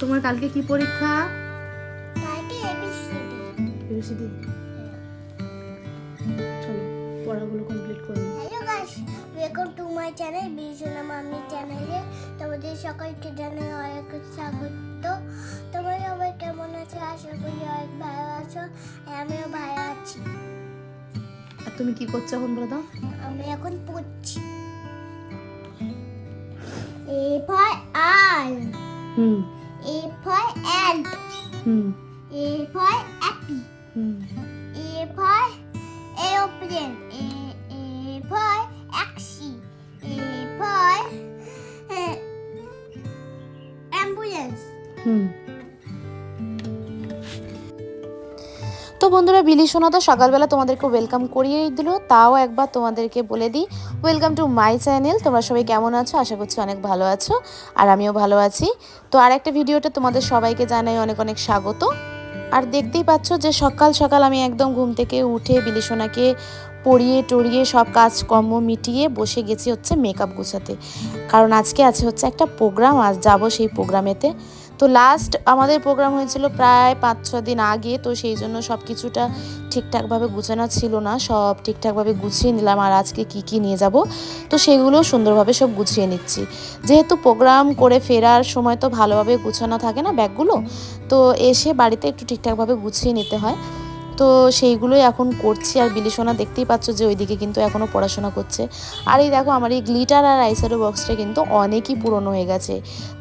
তোমার কালকে কি পরীক্ষা? এবিসিডি চলো পড়াগুলো কমপ্লিট করে ওয়েলকাম টু মাই চ্যানেল বিজনা মামি চ্যানেলে তোমাদের সকলকে জানাই অনেক স্বাগত। তোমরা সবাই কেমন আছো? আশা করি অনেক ভালো আছো। আমিও ভালো আছি। আর তুমি কি করছ এখন বলে দাও আমি এখন পড়ছি। এ ফর আল হুম। A for ant hmm. A for apple hmm. A for aeroplane A A for তো বন্ধুরা, বিলি সোনা তো সকালবেলা তোমাদেরকে ওয়েলকাম করিয়ে দিল। তাও একবার তোমাদেরকে বলে দিই, ওয়েলকাম টু মাই চ্যানেল। তোমরা সবাই কেমন আছো? আশা করছি অনেক ভালো আছো, আর আমিও ভালো আছি। তো আর একটা ভিডিওটা তোমাদের সবাইকে জানাই অনেক অনেক স্বাগত। আর দেখতেই পাচ্ছ যে সকাল সকাল আমি একদম ঘুম থেকে উঠে বিলি সোনাকে পরিয়ে টরিয়ে সব কাজকর্ম মিটিয়ে বসে গেছি হচ্ছে মেকআপ গুছাতে। কারণ আজকে আছে হচ্ছে একটা প্রোগ্রাম আজ যাব সেই প্রোগ্রামেতে তো লাস্ট আমাদের প্রোগ্রাম হয়েছিল প্রায় পাঁচ, ছ দিন আগে, তো সেই জন্য সব কিছুটা ঠিকঠাকভাবে গুছানো ছিল না। সব ঠিকঠাকভাবে গুছিয়ে নিলাম আর আজকে কি কি নিয়ে যাব, তো সেগুলো সুন্দরভাবে সব গুছিয়ে নিচ্ছি। যেহেতু প্রোগ্রাম করে ফেরার সময় তো ভালোভাবে গুছানো থাকে না ব্যাগগুলো, তো এসে বাড়িতে একটু ঠিকঠাকভাবে গুছিয়ে নিতে হয়। তো সেইগুলোই এখন করছি। আর বিলিসোনা দেখতেই পাচ্ছ যে ওইদিকে কিন্তু এখনও পড়াশোনা করছে। আর এই দেখো আমার এই গ্লিটার আর আইসারো বক্সটা কিন্তু অনেকই পুরনো হয়ে গেছে।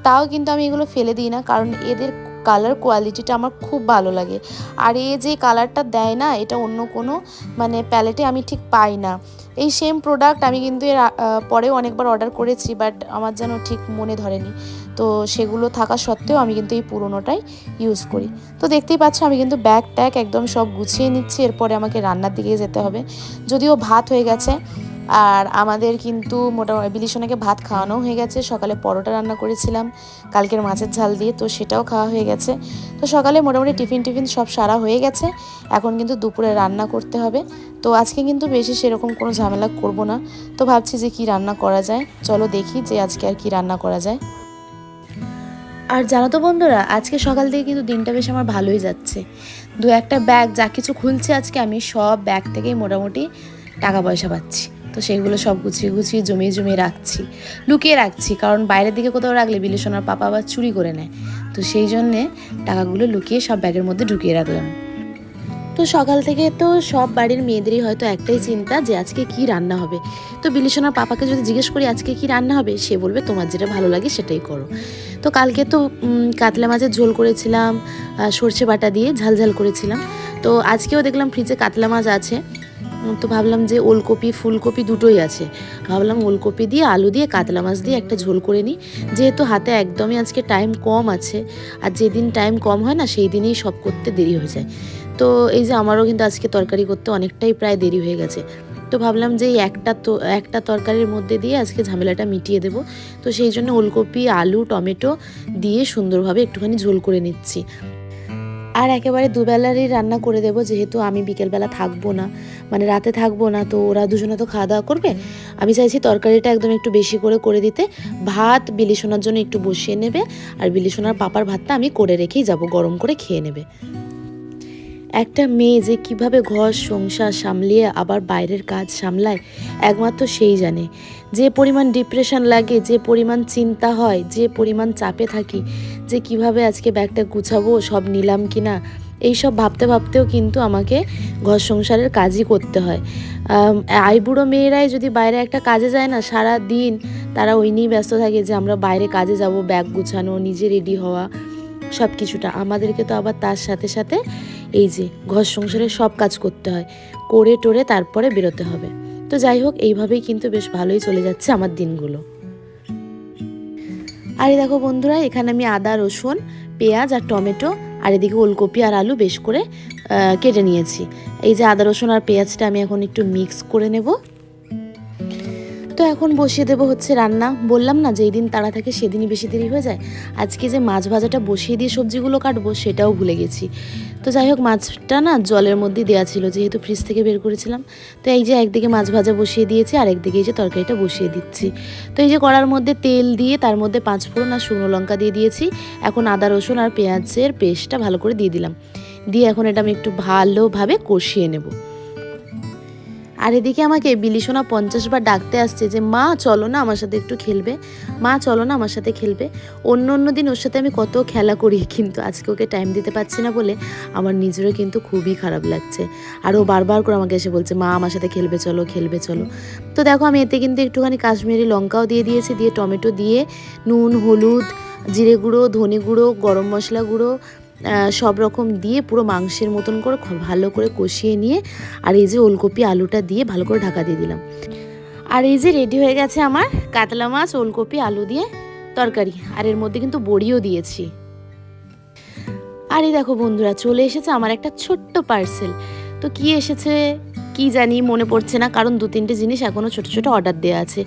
তাও কিন্তু আমি এগুলো ফেলে দিই না, কারণ এদের কালার কোয়ালিটিটা আমার খুব ভালো লাগে। আর এ যে কালারটা দেয় না, এটা অন্য কোনো মানে প্যালেটে আমি ঠিক পাই না। এই সেম প্রোডাক্ট আমি কিন্তু এর পরেও অনেকবার অর্ডার করেছি বাট আমার যেন ঠিক মনে ধরেনি। তো সেগুলো থাকা সত্ত্বেও আমি কিন্তু এই পুরোনোটাই ইউজ করি। তো দেখতেই পাচ্ছ, আমি কিন্তু ব্যাগ ট্যাগ একদম সব গুছিয়ে নিচ্ছি, এরপরে আমাকে রান্নার দিকে যেতে হবে। যদিও ভাত হয়ে গেছে আর আমাদের কিন্তু মোটামুটি বিলিসোনাকে ভাত খাওয়ানো হয়ে গেছে। সকালে পরোটা রান্না করেছিলাম, কালকের মাছের ঝাল দিয়ে, তো সেটাও খাওয়া হয়ে গেছে। তো সকালে মোটামুটি টিফিন টিফিন সব সারা হয়ে গেছে। এখন কিন্তু দুপুরে রান্না করতে হবে। তো আজকে কিন্তু বেশি সেরকম কোনো ঝামেলা করব না। তো ভাবছি যে কি রান্না করা যায়। চলো দেখি যে আজকে আর কি রান্না করা যায়। আর জানো তো বন্ধুরা, আজকে সকাল থেকে কিন্তু দিনটা বেশ আমার ভালোই যাচ্ছে। দু একটা ব্যাগ যা কিছু খুলছে আজকে, আমি সব ব্যাগ থেকেই মোটামুটি টাকা পয়সা পাচ্ছি। তো সেগুলো সব গুছিয়ে গুছিয়ে জমিয়ে জমিয়ে রাখছি, লুকিয়ে রাখছি। কারণ বাইরের দিকে কোথাও রাখলে বিলিসোনার পাপা আবার চুরি করে নেয়। তো সেই জন্যে টাকাগুলো লুকিয়ে সব ব্যাগের মধ্যে ঢুকিয়ে রাখলাম। তো সকাল থেকে তো সব বাড়ির মেয়েদেরই হয়তো একটাই চিন্তা যে আজকে কি রান্না হবে। তো বিলিসোনার পাপাকে যদি জিজ্ঞেস করি, আজকে কি রান্না হবে? সে বলবে, তোমার যেটা ভালো লাগে সেটাই করো। তো কালকে তো কাতলা মাছের ঝোল করেছিলাম সর্ষে বাটা দিয়ে ঝাল ঝাল করেছিলাম। তো আজকেও দেখলাম ফ্রিজে কাতলা মাছ আছে। তো ভাবলাম যে ওলকপি, ফুলকপি দুটোই আছে। ভাবলাম ওলকপি দিয়ে, আলু দিয়ে, কাতলা মাছ দিয়ে একটা ঝোল করে নিই। যেহেতু হাতে একদমই আজকে টাইম কম আছে, আর যেদিন টাইম কম হয় না, সেই দিনেই সব করতে দেরি হয়ে যায়। তো এই যে আমারও কিন্তু আজকে তরকারি করতে অনেকটাই প্রায় দেরি হয়ে গেছে। তো ভাবলাম যে এই একটা তো, একটা তরকারির মধ্যে দিয়ে আজকে ঝামেলাটা মিটিয়ে দেবো। তো সেই জন্য ওলকপি, আলু, টমেটো দিয়ে সুন্দরভাবে একটুখানি ঝোল করে নিচ্ছি। আর একেবারে দুবেলারই রান্না করে দেবো, যেহেতু আমি বিকেলবেলা থাকব না। মানে রাতে থাকব না, তো ওরা দুজনে তো খাওয়া দাওয়া করবে। আমি চাইছি তরকারিটা একদম একটু বেশি করে করে দিতে। ভাত বিলিসোনার জন্য একটু বসিয়ে নেবে, আর বিলিসোনার পাপার ভাতটা আমি করে রেখেই যাব, গরম করে খেয়ে নেবে। একটা মেয়ে যে কীভাবে ঘর, সংসার সামলিয়ে আবার বাইরের কাজ সামলায়, একমাত্র সেই জানে। যে পরিমাণ ডিপ্রেশন লাগে, যে পরিমাণ চিন্তা হয়, যে পরিমাণ চাপে থাকি, যে কীভাবে আজকে ব্যাগটা গুছাবো, সব নিলাম কি না এইসব ভাবতে ভাবতেও কিন্তু আমাকে ঘর, সংসারের কাজই করতে হয়। আইবুড়ো মেয়েরাই যদি বাইরে একটা কাজে যায় না সারা দিন তারা ওই নিয়েই ব্যস্ত থাকে যে আমরা বাইরে কাজে যাব, ব্যাগ গুছানো, নিজে রেডি হওয়া সব কিছুটা আমাদেরকে তো আবার তার সাথে সাথে এই যে, ঘর সংসারে সব কাজ করতে হয়। করে টোরে তারপরে বেরোতে হবে। তো যাই হোক, এইভাবেই কিন্তু বেশ ভালোই চলে যাচ্ছে আমার দিনগুলো। আর দেখো বন্ধুরা, এখানে আমি আদা, রসুন, পেঁয়াজ আর টমেটো আর এদিকে ওলকপি আর আলু বেশ করে কেটে নিয়েছি। এই যে আদা, রসুন আর পেঁয়াজটা আমি এখন একটু মিক্স করে নেব। এখন বসিয়ে দেবো হচ্ছে রান্না। বললাম না যেই দিন তাড়া থাকে, সেদিনই বেশি দেরি হয়ে যায়। আজকে যে মাছ ভাজাটা বসিয়ে দিয়ে সবজিগুলো কাটবো, সেটাও ভুলে গেছি। তো যাই হোক, মাছটা না জলের মধ্যে দেওয়া ছিল, যেহেতু ফ্রিজ থেকে বের করেছিলাম। তো এই যে একদিকে মাছ ভাজা বসিয়ে দিয়েছি আর একদিকে এই যে তরকারিটা বসিয়ে দিচ্ছি। তো এই যে কড়ার মধ্যে তেল দিয়ে, তার মধ্যে পাঁচ ফোড়ন আর শুকনো লঙ্কা দিয়ে দিয়েছি। এখন আদা, রসুন আর পেঁয়াজের পেস্টটা ভালো করে দিয়ে দিলাম। দিয়ে এখন এটা আমি একটু ভালোভাবে কষিয়ে নেব। আর এদিকে আমাকে বিলিসোনা পঞ্চাশ বার ডাকতে আসছে যে, মা, চলো না আমার সাথে একটু খেলবে। মা, চলো না আমার সাথে খেলবে। অন্য অন্য দিন ওর সাথে আমি কত খেলা করি, কিন্তু আজকে ওকে টাইম দিতে পারছি না বলে আমার নিজেরও কিন্তু খুবই খারাপ লাগছে। আর ও বারবার করে আমাকে এসে বলছে, মা, আমার সাথে খেলবে, চলো খেলবে, চলো। তো দেখো, আমি এতে কিন্তু একটুখানি কাশ্মীরি লঙ্কাও দিয়ে দিয়েছি, দিয়ে টমেটো দিয়ে নুন, হলুদ, জিরে গুঁড়ো, ধনে গুঁড়ো, গরম মশলা গুঁড়ো সব রকম দিয়ে পুরো মাংসের মতন করে ভালো করে কষিয়ে নিয়ে আর এই যে ওলকপি আলুটা দিয়ে ভালো করে ঢাকা দিয়ে দিলাম। আর এই যে রেডি হয়ে গেছে আমার কাতলা মাছ, ওলকপি, আলু দিয়ে তরকারি। আর এর মধ্যে কিন্তু বড়িও দিয়েছি। আর এই দেখো বন্ধুরা, চলে এসেছে আমার একটা ছোট্ট পার্সেল তো কি এসেছে কি জানি মনে পড়ছে না, কারণ দু তিনটে জিনিস এখনও ছোট ছোট অর্ডার দেওয়া আছে।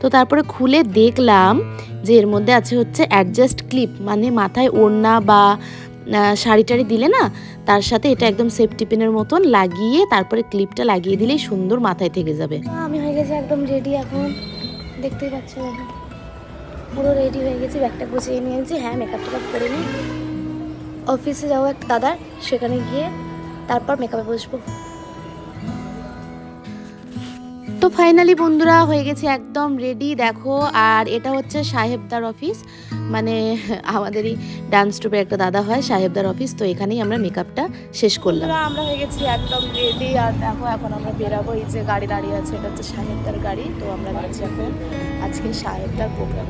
তো তারপরে খুলে দেখলাম যে এর মধ্যে আছে হচ্ছে অ্যাডজাস্ট ক্লিপ মানে মাথায় ওড়না বা শাড়ি টাড়ি দিলে না, তার সাথে এটা একদম সেফটি পিনের মতন লাগিয়ে তারপরে ক্লিপটা লাগিয়ে দিলেই সুন্দর মাথায় থেকে যাবে। আমি হয়ে গেছি একদম রেডি এখন। দেখতেই পাচ্ছ পুরো রেডি হয়ে গেছি, ব্যাগটা গুছিয়ে নিয়েছি। হ্যাঁ মেকআপ টেকআপ করে নিই অফিসে যাব এক দাদার, সেখানে গিয়ে তারপর মেকআপে বসবো। তো ফাইনালি বন্ধুরা হয়ে গেছে একদম রেডি দেখো। আর এটা হচ্ছে সাহেবদার অফিস মানে আমাদেরই ডান্স ট্রুপের একটা দাদা হয় সাহেবদার অফিস তো এখানেই আমরা মেকআপটা শেষ করলাম। আমরা হয়ে গেছি একদম রেডি আর দেখো এখন আমরা বেরাবো। এই যে গাড়ি দাঁড়িয়ে আছে এটা হচ্ছে সাহেবদার গাড়ি। তো আমরা যাচ্ছি এখন আজকে সাহেবদার প্রোগ্রাম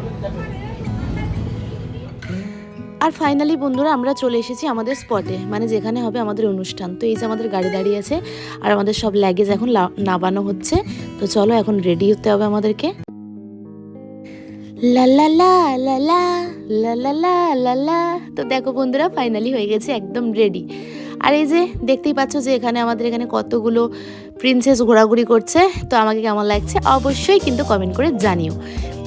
আর ফাইনালি বন্ধুরা আমরা চলে এসেছি আমাদের স্পটে মানে যেখানে হবে আমাদের অনুষ্ঠান। তো এই যে আমাদের গাড়ি দাঁড়িয়ে আছে আর আমাদের সব লাগেজ এখন নামানো হচ্ছে। তো চলো এখন রেডি হতে হবে আমাদেরকে। তো দেখো বন্ধুরা ফাইনালি হয়ে গেছে একদম রেডি আর এই যে দেখতেই পাচ্ছ যে এখানে আমাদের এখানে কতগুলো প্রিন্সেস ঘোরাঘুরি করছে। তো আমাকে কেমন লাগছে অবশ্যই কিন্তু কমেন্ট করে জানিও।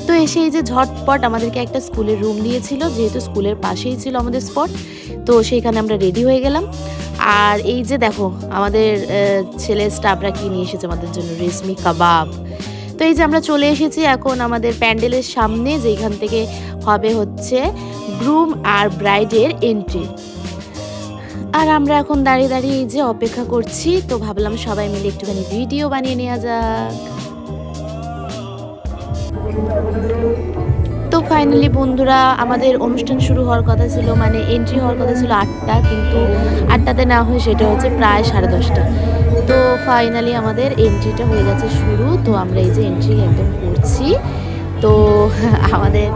তো এসে এই যে ঝটপট আমাদেরকে একটা স্কুলের রুম দিয়েছিল, যেহেতু স্কুলের পাশেই ছিল আমাদের স্পট, তো সেইখানে আমরা রেডি হয়ে গেলাম। আর এই যে দেখো, আমাদের ছেলে স্টাফরা কি নিয়ে এসেছে আমাদের জন্য, রেশমি কাবাব। তো এই যে আমরা চলে এসেছি এখন আমাদের প্যান্ডেলের সামনে যেখান থেকে হবে হচ্ছে গ্রুম আর ব্রাইডের এন্ট্রি। আর আমরা এখন দাঁড়িয়ে দাঁড়িয়ে এই যে অপেক্ষা করছি, তো ভাবলাম সবাই মিলে একটুখানি ভিডিও বানিয়ে নেওয়া যাক। তো ফাইনালি বন্ধুরা, আমাদের অনুষ্ঠান শুরু হওয়ার কথা ছিল মানে এন্ট্রি হওয়ার কথা ছিল আটটা, কিন্তু আটটাতে না হয়ে সেটা হচ্ছে প্রায় সাড়ে দশটা। তো ফাইনালি আমাদের এন্ট্রিটা হয়ে গেছে শুরু, তো আমরা এই যে এন্ট্রি একদম করছি। তো আমাদের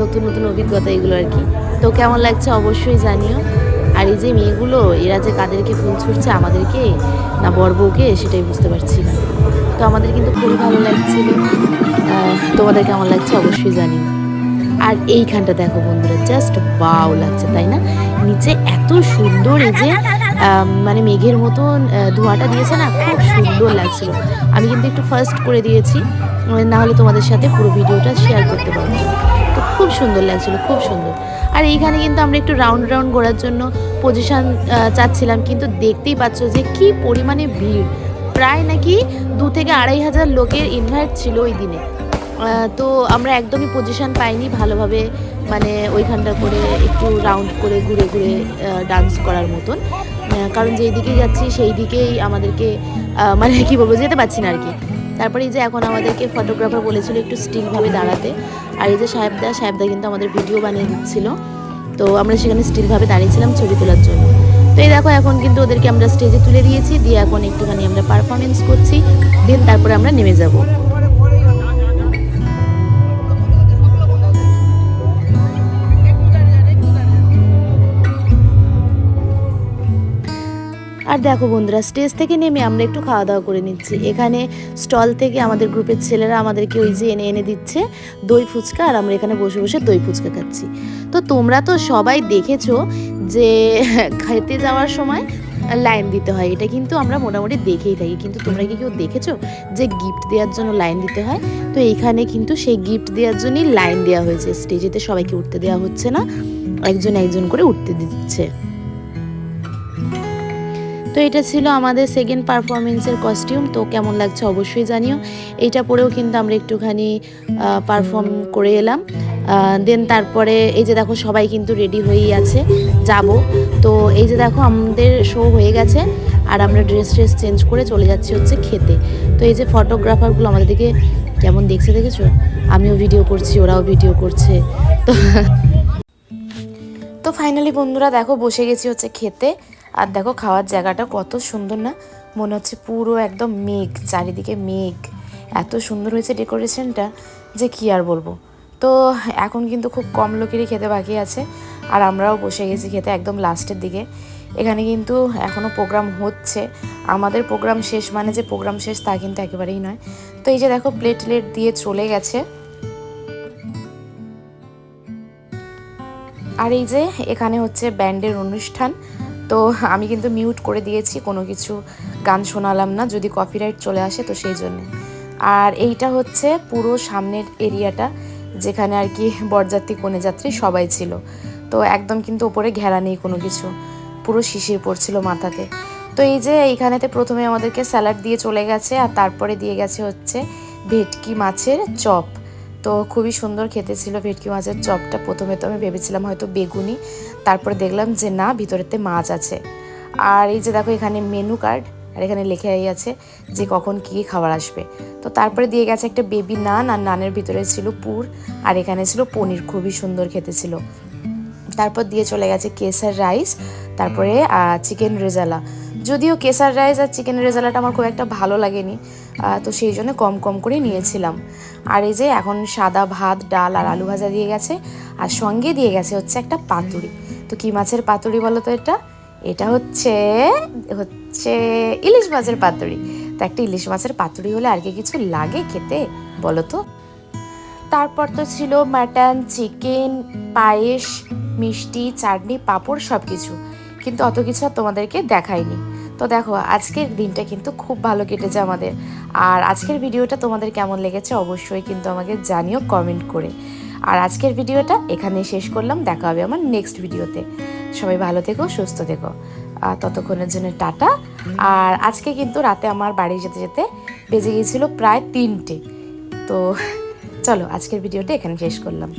নতুন নতুন অভিজ্ঞতা এগুলো আর কি। তো কেমন লাগছে অবশ্যই জানিও। আর এই যে মেয়েগুলো, এরা যে কাদেরকে ফুল ছুটছে আমাদেরকে না বর বউকে, সেটাই বুঝতে পারছি না। তো আমাদের কিন্তু খুবই ভালো লাগছিল। তোমাদের কেমন লাগছে অবশ্যই জানি। আর এইখানটা দেখো বন্ধুরা জাস্ট বাও লাগছে, তাই না? নিচে এত সুন্দর এই যে মানে মেঘের মতন ধোঁয়াটা দিয়েছে না, খুব সুন্দর লাগছিল। আমি কিন্তু একটু ফার্স্ট করে দিয়েছি না হলে তোমাদের সাথে পুরো ভিডিওটা শেয়ার করতে পারব। তো খুব সুন্দর লাগছিল, খুব সুন্দর। আর এইখানে কিন্তু আমরা একটু রাউন্ড রাউন্ড ঘোরার জন্য পজিশন চাচ্ছিলাম, কিন্তু দেখতেই পাচ্ছ যে কি পরিমাণে ভিড়। প্রায় নাকি দু থেকে আড়াই হাজার লোকের ইনভাইট ছিল ওই দিনে। তো আমরা একদমই পজিশন পাইনি ভালোভাবে মানে ওইখানটা করে একটু রাউন্ড করে ঘুরে ঘুরে ডান্স করার মতন। কারণ যেই দিকে যাচ্ছি সেই দিকেই আমাদেরকে মানে কী বলব, যেতে পারছি না আর কি তারপরে এই যে এখন আমাদেরকে ফটোগ্রাফার বলেছিল একটু স্টিলভাবে দাঁড়াতে। আর এই যে সাহেবদা সাহেবদা কিন্তু আমাদের ভিডিও বানিয়ে দিচ্ছিল। তো আমরা সেখানে স্টিলভাবে দাঁড়িয়েছিলাম ছবি তোলার জন্য। তো এই দেখো এখন কিন্তু ওদেরকে আমরা স্টেজে তুলে দিয়েছি। দিয়ে এখন একটুখানি আমরা পারফরমেন্স করছি। দেন তারপরে আমরা নেমে যাব। আর দেখো বন্ধুরা স্টেজ থেকে নেমে আমরা একটু খাওয়া দাওয়া করে নিচ্ছি। এখানে স্টল থেকে আমাদের গ্রুপের ছেলেরা আমাদেরকে ওই যে এনে এনে দিচ্ছে দই ফুচকা আর আমরা এখানে বসে বসে দই ফুচকা খাচ্ছি। তো তোমরা তো সবাই দেখেছ যে খেতে যাওয়ার সময় লাইন দিতে হয়। এটা কিন্তু আমরা মোটামুটি দেখেই থাকি। কিন্তু তোমরা কি কেউ দেখেছ যে গিফট দেওয়ার জন্য লাইন দিতে হয়? তো এইখানে কিন্তু সেই গিফট দেওয়ার জন্যই লাইন দেওয়া হয়েছে। স্টেজেতে সবাইকে উঠতে দেওয়া হচ্ছে না। একজন একজন করে উঠতে দিচ্ছে। তো এটা ছিল আমাদের সেকেন্ড পারফরমেন্সের কস্টিউম তো কেমন লাগছে অবশ্যই জানিও। এইটা পরেও কিন্তু আমরা একটুখানি পারফর্ম করে এলাম। দেন তারপরে এই যে দেখো সবাই কিন্তু রেডি হয়েই আছে, যাব। তো এই যে দেখো আমাদের শো হয়ে গেছে, আর আমরা ড্রেস ট্রেস চেঞ্জ করে চলে যাচ্ছি হচ্ছে খেতে। তো এই যে ফটোগ্রাফারগুলো আমাদের দিকে কেমন দেখছে দেখেছ? আমিও ভিডিও করছি, ওরাও ভিডিও করছে। তো তো ফাইনালি বন্ধুরা দেখো বসে গেছি হচ্ছে খেতে। আর দেখো খাওয়ার জায়গাটা কত সুন্দর না? মনে হচ্ছে পুরো একদম মেঘ, চারিদিকে মেঘ। এত সুন্দর হয়েছে ডেকোরেশনটা, যে কি আর বলব? তো এখন কিন্তু খুব কম লোকেরই খেতে বাকি আছে, আর আমরাও বসে গেছি খেতে একদম লাস্টের দিকে। এখানে কিন্তু এখনও প্রোগ্রাম হচ্ছে। আমাদের প্রোগ্রাম শেষ মানে যে প্রোগ্রাম শেষ তা কিন্তু একেবারেই নয়। তো এই যে দেখো প্লেট লেট দিয়ে চলে গেছে। আর এই যে এখানে হচ্ছে ব্যান্ডের অনুষ্ঠান। তো আমি কিন্তু মিউট করে দিয়েছি, কোনো কিছু গান শোনালাম না, যদি কপিরাইট চলে আসে তো সেই জন্য। আর এইটা হচ্ছে পুরো সামনের এরিয়াটা, যেখানে আর কি বরযাত্রী কনে যাত্রী সবাই ছিল। তো একদম কিন্তু ওপরে ঘেরা নেই কোনো কিছু, পুরো শিশির পড়ছিল মাথাতে। তো এই যে এইখানেতে প্রথমে আমাদেরকে স্যালাড দিয়ে চলে গেছে, আর তারপরে দিয়ে গেছে হচ্ছে ভেটকি মাছের চপ। তো খুবই সুন্দর খেতে ছিল ভেটকি মাছের চপটা। প্রথমে তো আমি ভেবেছিলাম হয়তো বেগুনি, তারপরে দেখলাম যে না, ভিতরেতে মাছ আছে। আর এই যে দেখো, এখানে মেনু কার্ড আর এখানে লেখাই আছে যে কখন কী খাবার আসবে। তো তারপরে দিয়ে গেছে একটা বেবি নান আর নানের ভিতরে ছিল পুর, আর এখানে ছিল পনির, খুবই সুন্দর খেতে ছিল তারপর দিয়ে চলে গেছে কেসার রাইস, তারপরে চিকেন রেজালা। যদিও কেসার রাইস আর চিকেন রেজালাটা আমার খুব একটা ভালো লাগেনি তো সেই জন্য কম কম করে নিয়েছিলাম। আর এই যে এখন সাদা ভাত, ডাল আর আলু ভাজা দিয়ে গেছে, আর সঙ্গে দিয়ে গেছে হচ্ছে একটা পাতুরি। তো কি মাছের পাতুরি বলো তো এটা? এটা হচ্ছে হচ্ছে ইলিশ মাছের পাতুরি। তো একটা ইলিশ মাছের পাতুরি হলে আর কি কিছু লাগে খেতে বলো তো? তারপর তো ছিল মাটন, চিকেন, পায়েস, মিষ্টি, চাটনি, পাঁপড় সব কিছু কিন্তু অত কিছু আর তোমাদেরকে দেখাইনি। তো দেখো, আজকের দিনটা কিন্তু খুব ভালো কেটেছে আমাদের। আর আজকের ভিডিওটা তোমাদের কেমন লেগেছে অবশ্যই কিন্তু আমাকে জানিও কমেন্ট করে। আর আজকের ভিডিওটা এখানে শেষ করলাম, দেখা হবে আমার নেক্সট ভিডিওতে। সবাই ভালো থেকো, সুস্থ থেকো। ততক্ষণের জন্য টাটা। আর আজকে কিন্তু রাতে আমার বাড়ি যেতে যেতে বেজে গিয়েছিল প্রায় তিনটে। তো চলো, আজকের ভিডিওটা এখানে শেষ করলাম।